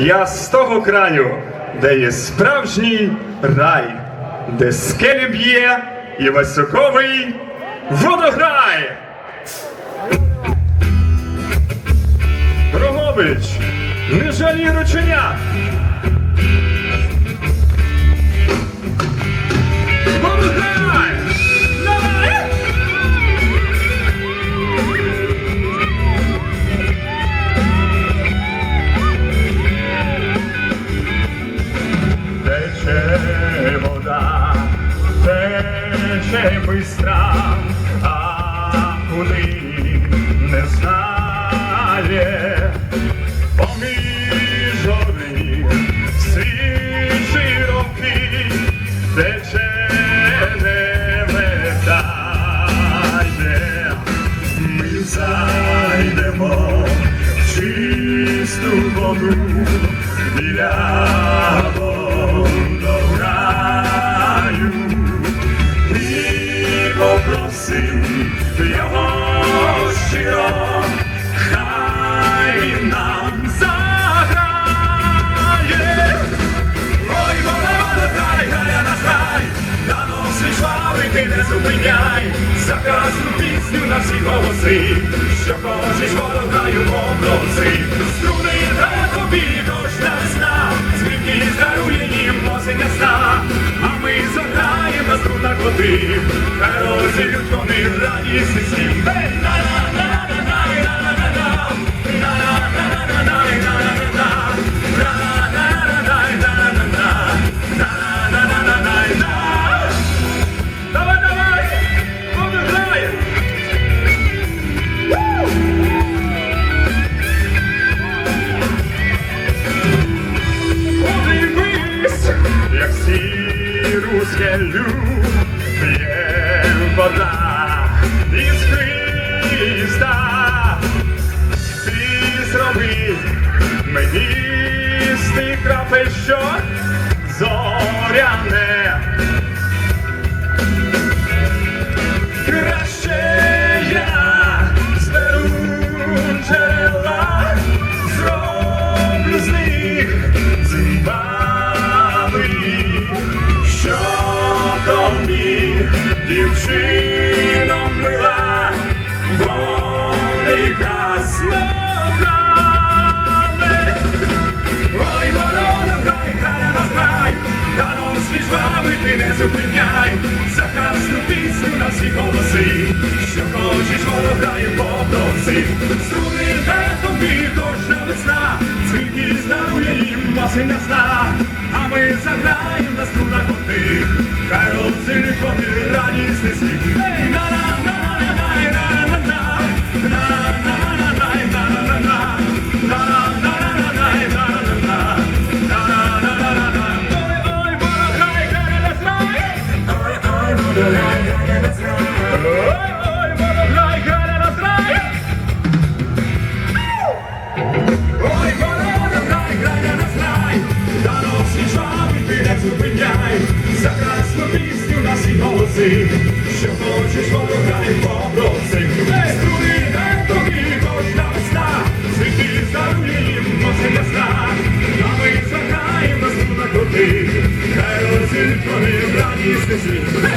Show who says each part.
Speaker 1: Я з того краю, де є справжній рай, де скелі б'є і високовий водограй. Рогович, не жалій рученят. зайдемо в чисту воду біля раю і попросив його щиро, хай нам заграє. Ой, вона вода, хай, гая на хай, на носі швави ти не зупиняй, заказу пісню на всі голоси, що хочеш водограю попроси, струни дає тобі кожна сна, звідки дарує їм осіння сна, а ми заграємо на струнах води, хай розілють вони радість і Українське люблє вона із Христа. Ти зроби мені з тих крапельщок. Дівчино мила, волі краснограми. Ой, ворона, грай, грай, на край, та ну свіж вами ти не зупиняй, за красну пісню на всі голоси, що хочеш, водограю попроси, струни де тобі кожна весна, звідки здарує їм осіння сна, а ми заграємо на струнах води, хай розцілить Hey! Що хочеш, водограй попроси. Струни, не тобі кожна весна, їм осіння сна, а ми заграємо на струнах хай розіль вони в.